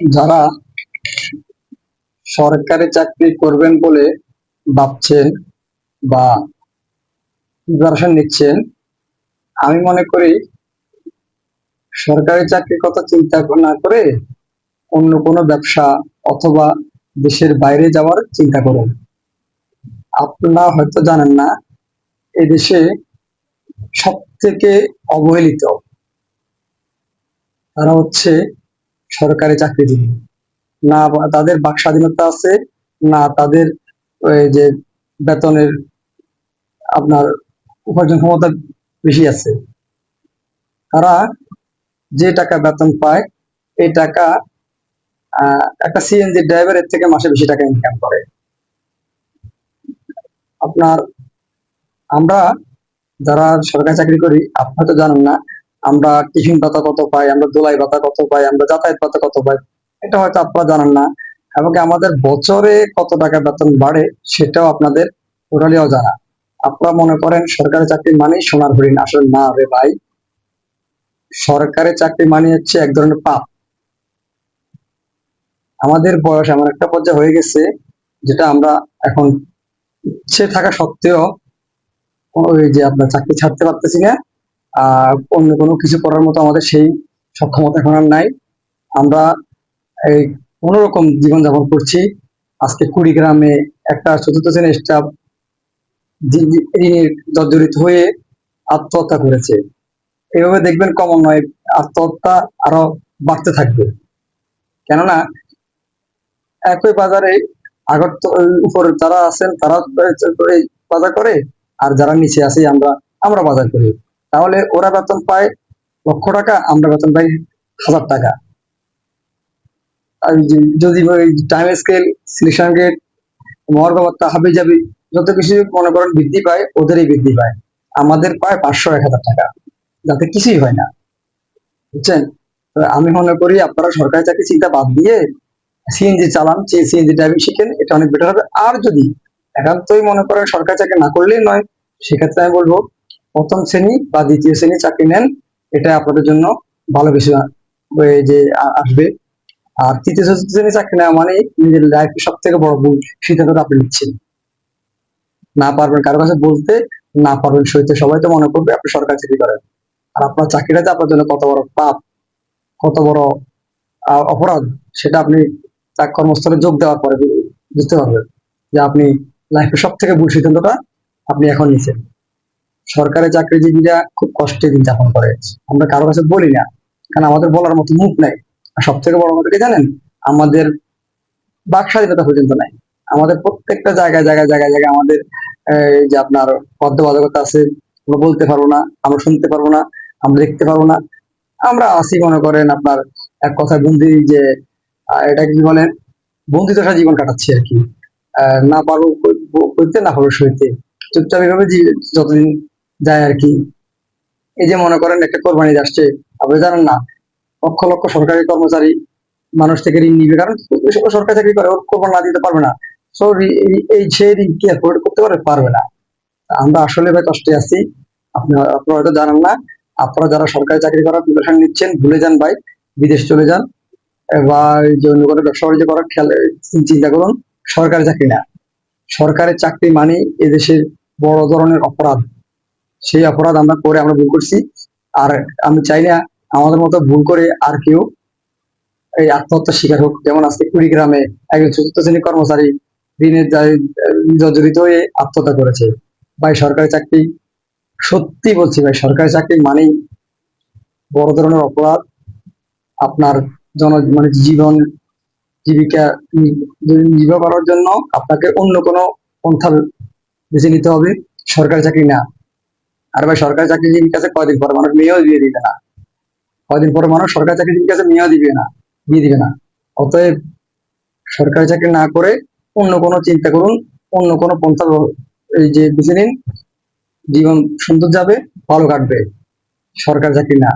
যারা সরকারি চাকরি করবেন বলে ভাবছেন বা প্রিপারেশন নিচ্ছেন আমি মনে করি সরকারি চাকরির কথা চিন্তা না করে অন্য কোনো ব্যবসা অথবা দেশের বাইরে যাওয়ার চিন্তা করুন। আপনারা হয়তো জানেন না, এই দেশে সব থেকে অবহেলিত তারা হচ্ছে সরকারি চাকরি চাকরিজীবী। না, তাদের বাক স্বাধীনতা আছে, না, তাদের ওই যে বেতনের আপনার উপার্জন ক্ষমতা বেশি আছে। তারা যে টাকা বেতন পায়, এই টাকা একটা সিএনজি ড্রাইভারের থেকে মাসে বেশি টাকা ইনকাম করে। আপনার, আমরা যারা সরকারি চাকরি করি, আপনারা তো জানেন না আমরা টিফিন ভাতা কত পাই, আমরা দোলাই ভাতা কত পাই, আমরা যাতায়াত ভাতা কত পাই, এটা হয়তো আপনারা জানেন না। এবং আমাদের বছরে কত টাকা বেতন বাড়ে সেটাও আপনাদের টোটালি অজানা আপনারা মনে করেন সরকারি চাকরি মানেই সোনার হরিণ। আসলে না রে ভাই, সরকারি চাকরি মানে হচ্ছে এক ধরনের পাপ। আমাদের বয়স এমন একটা পর্যায়ে হয়ে গেছে যেটা আমরা এখন ইচ্ছে থাকা সত্ত্বেও ওই যে আপনার চাকরি ছাড়তে পারতেছি না অন্য কোনো কিছু করার মতো আমাদের সেই সক্ষমতা এখন আর নাই। আমরা এই কোন রকম জীবনযাপন করছি। আজকে কুড়িগ্রামে একটা চতুর্থ শ্রেণির স্টাফ জর্জরিত হয়ে আত্মহত্যা করেছে। এভাবে দেখবেন কমন নয়, আত্মহত্যা আরও বাড়তে থাকবে। কেননা একই বাজারে আগর উপর যারা আছেন তারা বাজার করে, আর যারা নিচে আছি আমরা আমরা বাজার করি। তাহলে ওরা বেতন পায় লক্ষ টাকা, আমরা বেতন পাই হাজার টাকা। আর যদি টাইম স্কেল সিলেকশন গেট মহার্গবত্তা হাবি যাবি যত কিছু মনে করেন বৃদ্ধি পায়, ওদেরই বৃদ্ধি পায়। আমাদের পায় পাঁচশো এক হাজার টাকা। যাতে কিছুই হয় না। বুঝছেন? আমি মনে করি আপনারা সরকারি চাকরি চিন্তা বাদ দিয়ে সিএনজি চালান সিএনজি ড্রাইভিং শিখেন, এটা অনেক বেটার হবে। আর যদি একান্তই মনে করেন সরকারি চাকরি না করলেই নয়, সেক্ষেত্রে আমি বলব প্রথম শ্রেণি বা দ্বিতীয় শ্রেণি চাকরি নেন, এটা আপনাদের জন্য ভালো কিছু যে আসবে। আর তৃতীয় শ্রেণি চাকরি নেওয়া মানে নিজের লাইফ সব থেকে বড় ভুল সিদ্ধান্তটা আপনি নিচ্ছেন। না পারবেন কারও কাছে বলতে, না পারবেন সইতে, সবাই তো মনে করবে আপনি সরকার চাকরি করেন। আর আপনার চাকরিটাতে আপনার জন্য কত বড় পাপ, কত বড় অপরাধ, সেটা আপনি তার কর্মস্থলে যোগ দেওয়ার পরে বুঝতে পারবেন যে আপনি লাইফে সব থেকে ভুল সিদ্ধান্তটা আপনি এখন নিচ্ছেন। সরকারি চাকরিজীবীরা খুব কষ্টে দিন যাপন করে। আমরা কারও কাছে বলি না, কারণ আমাদের বলার মতো মুখ নাই। আর সব থেকে বড় কথা কি জানেন? আমাদের বাক স্বাধীনতা পর্যন্ত নাই। আমাদের প্রত্যেকটা জায়গায় জায়গায় জায়গায় জায়গায় আমাদের যে আপনার বাধ্যবাধকতা আছে, আমরা বলতে পারব না, আমরা শুনতে পারব না, আমরা দেখতে পারব না। আমরা আসি মনে করেন আপনার এক কথা বন্দি যে এটা কি বলেন বন্দি দশা জীবন কাটাচ্ছি আর কি। না পারব করতে না পারব সইতে। চুপচাপ এভাবে যতদিন যায় আর কি। এই যে মনে করেন একটা কোরবানি আসছে, আপনি জানেন না, লক্ষ লক্ষ সরকারি কর্মচারী মানুষ থেকে ঋণ নিবে, কারণ সরকারি চাকরি করে, ওর কোরবানি না দিতে পারবে না। এই সে ঋণ কি অ্যাফোর্ড করতে পারবে পারবে না। আমরা আসলে ভাই কষ্টে আছি। আপনারা আপনারা হয়তো জানেন না, আপনারা যারা সরকারি চাকরি করার প্রিপারেশন নিচ্ছেন, ভুলে যান ভাই, বিদেশ চলে যান। বা যে অন্য ব্যবসা বাণিজ্য করার খেয়াল, চিন্তা করুন, সরকারি চাকরি না। সরকারি চাকরি মানে এদেশের বড় ধরনের অপরাধ। সেই অপরাধ আমরা করে আমরা ভুল করছি। আর আমি চাই না আমাদের মতো ভুল করে আর কেউ এই আত্মহত্যার শিকার হোক। যেমন আজকে কুড়িগ্রামে একজন চতুর্থ শ্রেণি কর্মচারী ঋণের জর্জরিত হয়ে আত্মহত্যা করেছে। ভাই, সরকারি চাকরি। সত্যি বলছি ভাই, সরকারি চাকরি মানেই বড় ধরনের অপরাধ। আপনার জন মানে জীবন, জীবিকা নির্বাহ করার জন্য আপনাকে অন্য কোনো পন্থা বেছে নিতে হবে। সরকারি চাকরি না। আর ভাই, সরকারি চাকরিজীবীর কাছে কয়দিন পর? মানুষ মেয়েও দিয়ে দিবে না। কয়দিন পর মানুষ সরকারি চাকরিজীবীর কাছে মেয়েও দিবে না, দিয়ে দিবে না। অতএব সরকারি চাকরি না করে অন্য কোনো চিন্তা করুন, অন্য কোনো পন্থা এই যে বেছে নিন। জীবন সুন্দর যাবে, ভালো কাটবে। সরকারি চাকরি না।